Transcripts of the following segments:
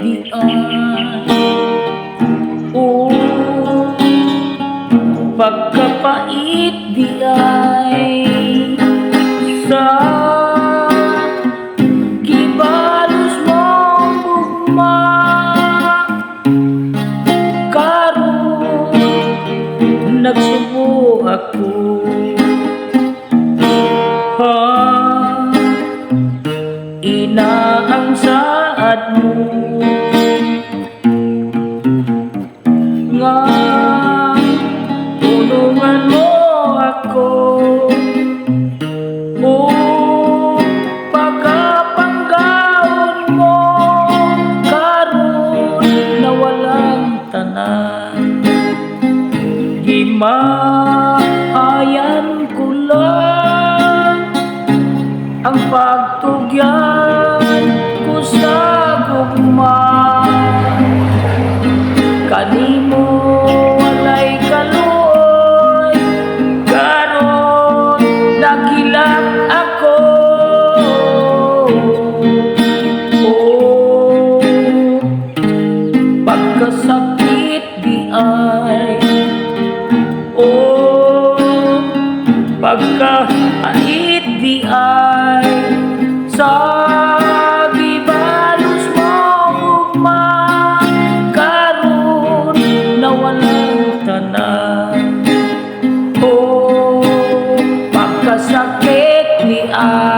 di ay Oh, pagkapait di ay sa kibalos mong ugma karon nagsubo ako. Ha inaang walang tanan Gimahayan ko lang ang pagtugyan ko sa gugma Oh, pagkahait di ay sa na Oh, pagkasakit ni ay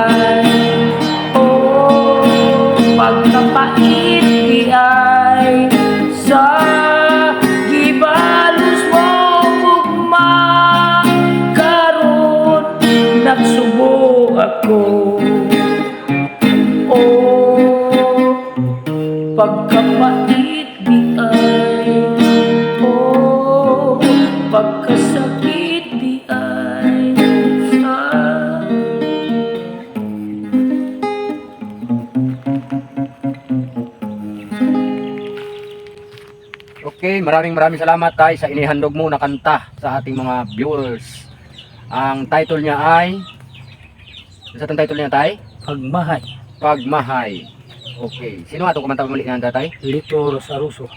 ako Oh, pagkapait di ay Oh, pagkasakit di ay sa Okay, maraming maraming salamat tay sa inihandog mo na kanta sa ating mga viewers. Ang title niya ay Sa title niya tay? pagmahay Pagmahay. Okay. Sino nga itong kumanta pamuli niya tay? Lito Rosaruso